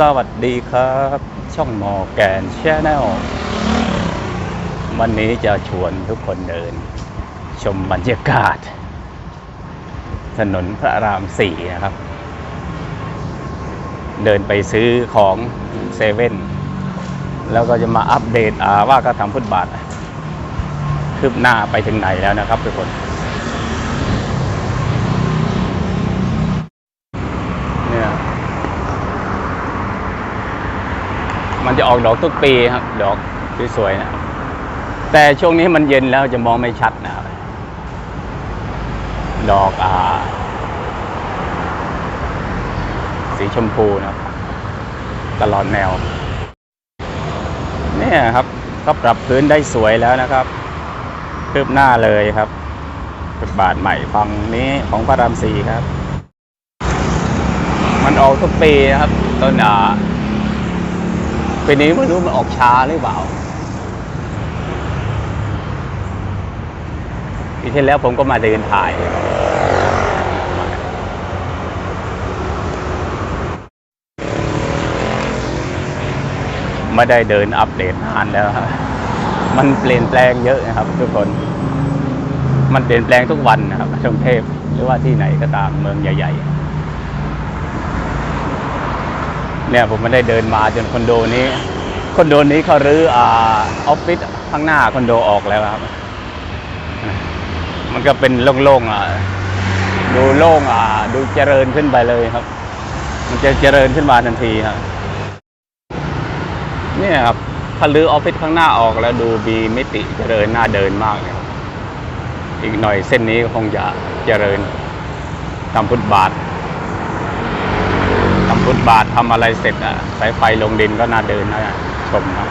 สวัสดีครับ ช่องมอแกนแชนแนลวันนี้จะชวนทุกคนเดิน ชมบรรยากาศ ถนนพระรามสี่นะครับ เดินไปซื้อของเซเว่นแล้วก็จะมาอัปเดตอ่าว่าก็ทำฟุตบาทคืบหน้าไปถึงไหนแล้วนะครับทุกคน เนี่ย มันจะออกดอกทุกปีครับ ดอกสวยๆนะแต่ช่วงนี้มันเย็นแล้วจะมองไม่ชัดนะครับดอกอ่า สีชมพูนะครับ ตลอดแนว เนี่ยครับ ก็ปรับพื้นได้สวยแล้วนะครับคืบหน้าเลยครับฟุตบาทใหม่ฝั่งนี้ของพระรามสีครับ มันออกทุกปีนะครับ ต้นอ่า ปีนี้ไม่รู้มันออกช้าหรือเปล่าปีที่แล้วผมก็มาเดินถ่าย ไม่ได้เดินอัปเดตนานแล้วครับมันเปลี่ยนแปลงเยอะนะครับ ทุกคน มันเปลี่ยนแปลงทุกวันนะครับกรุงเทพหรือว่าที่ไหนก็ตามเมืองใหญ่ ๆ เนี่ยผมไม่ได้เดินมาจนคอนโดนี้คอนโดนี้เขารื้ออ่าออฟฟิศข้างหน้าคอนโดออกแล้วครับ มันก็เป็นโล่งๆอะดูโล่งอะดูเจริญขึ้นไปเลยครับ มันจะเจริญขึ้นมาทันทีครับเนี่ยครับถ้ารื้อออฟฟิศข้างหน้าออกแล้วดูมีมิติเจริญน่าเดินมากเลยครับอีกหน่อยเส้นนี้คงจะเจริญทำฟุตบาท ฟุตบาททำอะไรเสร็จอะสายไฟลงดินก็น่าเดินน่าชมครับ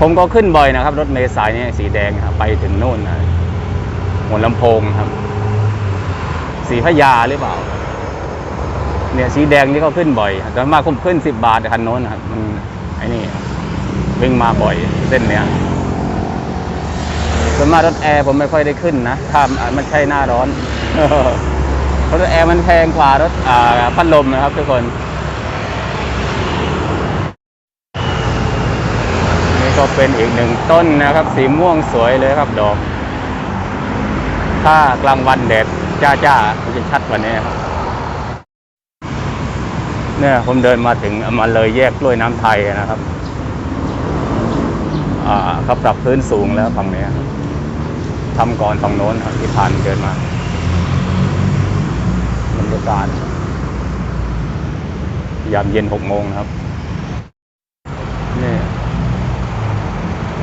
ผมก็ขึ้นบ่อยนะครับ รถเมล์สายนี้สีแดงครับไปถึงโน่นนะหัวลำโพงครับ สีพยาหรือเปล่า เนี่ยสีแดงนี่ก็ขึ้นบ่อยแต่มากผมขึ้นสิบบาทคันโน้นครับมันไอ้นี่วิ่งมาบ่อยเส้นเนี้ยส่วนมากรถแอร์ผมไม่ค่อยได้ขึ้นนะถ้ามันใช่หน้าร้อน รถแอร์มันแพงกว่ารถพัดลมนะครับทุกคนนี่ก็เป็นอีกหนึ่งต้นนะครับ สีม่วงสวยเลยครับดอก ถ้ากลางวันแดดจ้าๆมันจะชัดกว่านี้ครับเนี่ยผมเดินมาถึงมาเลยแยกกล้วยน้ำไทยนะครับ อ่าเขาปรับพื้นสูงแล้วฝั่งนี้ทำก่อนฝั่งโน้นที่ผ่านเดินมา ยากาศยามเย็นหกโมงนะครับ นี่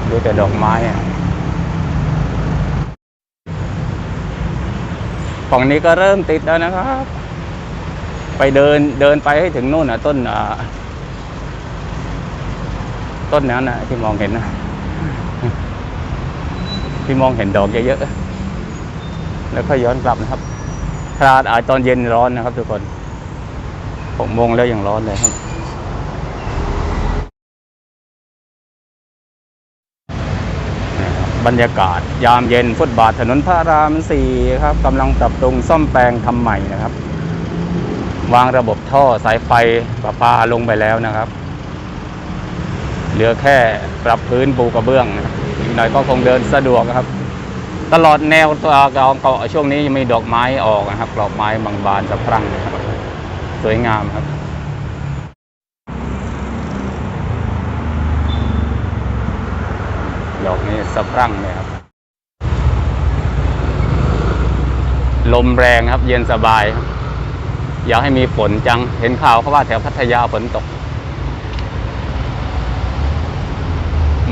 ดูแต่ดอกไม้ฝั่งนี้ก็เริ่มติดแล้วนะครับ ไปเดินเดินไปให้ถึงนู่นอะต้นอ่าต้นนั้นนะที่มองเห็นนะที่มองเห็นดอกเยอะๆแล้วก็ย้อนกลับนะครับ คราดอาจตอนเย็นร้อนนะครับ ทุกคนหกโมงแล้วยังร้อนเลยครับบรรยากาศ ยามเย็นฟุตบาทถนนพระรามสี่ครับกำลังปรับปรุงซ่อมแปลงทำใหม่นะครับ วางระบบท่อสายไฟประปาลงไปแล้วนะครับ เหลือแค่ปรับพื้นปูกระเบื้องอีกหน่อยก็คงเดินสะดวกครับ ตลอดแนวตัวกองเกาะช่วงนี้ยังมีดอกไม้ออกนะครับดอกไม้บางบานสะพรั่งนะครับสวยงามครับดอกนี้สะพรั่งเลยครับ ลมแรงครับ เย็นสบายครับอยากให้มีฝนจัง เห็นข่าวเขาว่าแถวพัทยาฝนตก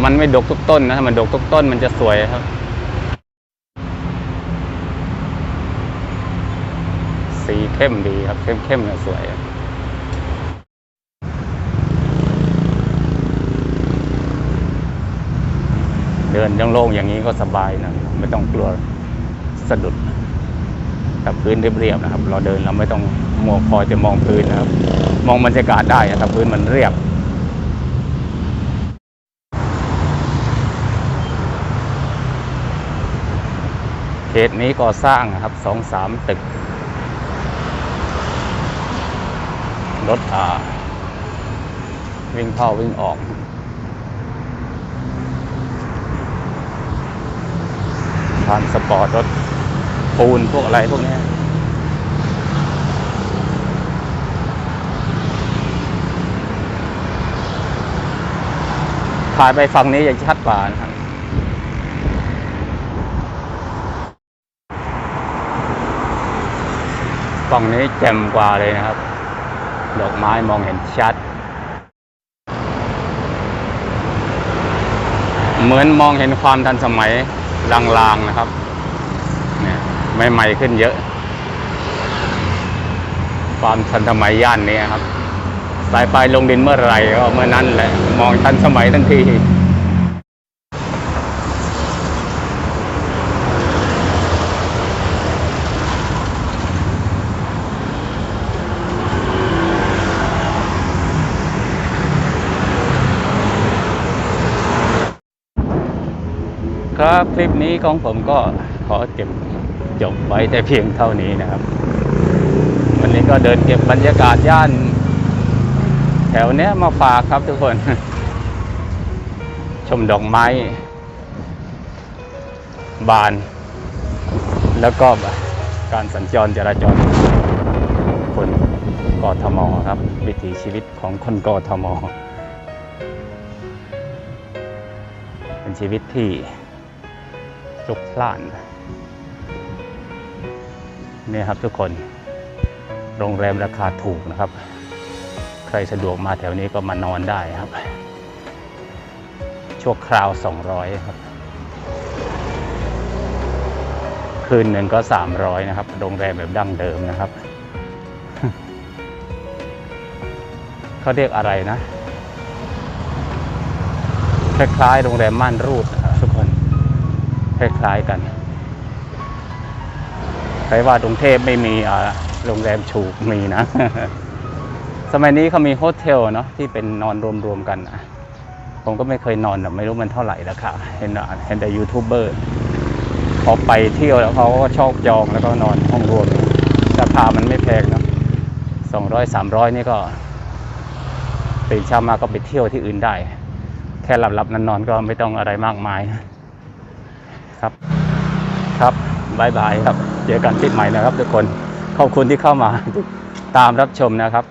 มันไม่ดกทุกต้นนะ ถ้ามันดกทุกต้นมันจะสวยครับ สีเข้มดีครับ เข้มเข้มๆเนี่ยสวยเดินย่งโล่งอย่างนี้ก็สบายนะไม่ต้องกลัวสะดุดกับพื้นเรียบๆนะครับ เราเดินเราไม่ต้องมัวคอยจะมองพื้นนะครับ มองบรรยากาศได้นะครับพื้นมันเรียบเขตนี้ก่อสร้างนะครับสองสามตึก รถอ่าวิ่งเข้าวิ่งออก ทานสปอร์ตรถปูนพวกอะไรพวกนี้ถ่ายไปฝั่งนี้ยังชัดกว่านะครับ ฝั่งนี้แจ่มกว่าเลยนะครับ ดอกไม้มองเห็นชัด เหมือนมองเห็นความทันสมัยลางๆนะครับเนี่ยใหม่ๆขึ้นเยอะ ความทันสมัยย่านนี้ครับ สายไฟลงดินเมื่อไหร่ก็เมื่อนั้นแหละ มองทันสมัยทันที ครับ คลิปนี้ของผมก็ขอเก็บจบไว้แต่เพียงเท่านี้นะครับ วันนี้ก็เดินเก็บบรรยากาศย่าน แถวเนี้ยมาฝากครับทุกคน ชมดอกไม้ บาน แล้วก็การสัญจรจราจรคนกทมครับ วิถีชีวิตของคนกทมเป็นชีวิตที่ ลุกพล่านนี่ครับทุกคน โรงแรมราคาถูกนะครับ ใครสะดวกมาแถวนี้ก็มานอนได้ครับ ชั่วคราว 200 ครับ คืนหนึ่งก็ 300 นะครับ โรงแรมแบบดั้งเดิมนะครับ เขาเรียกอะไรนะ คล้ายๆ โรงแรมม่านรูดนะ คล้ายๆกันใครว่ากรุงเทพไม่มีอ่าโรงแรมถูกมีนะ สมัยนี้เขามีโฮเทลเนาะที่เป็นนอนรวมๆกันนะผมก็ไม่เคยนอนนะไม่รู้มันเท่าไหร่ราคาเห็นอะเห็นแต่ยูทูบเบอร์พอไปเที่ยวแล้วเขาก็ชอบจองแล้วก็นอนห้องรวมราคามันไม่แพงเนาะสองร้อยสามร้อยนี่ก็ตื่นเช้ามาก็ไปเที่ยวที่อื่นได้ แค่หลับๆนอนๆก็ไม่ต้องอะไรมากมาย ครับ ครับบายบายครับ เจอกันคลิปใหม่นะครับทุกคน ขอบคุณที่เข้ามาตามรับชมนะครับ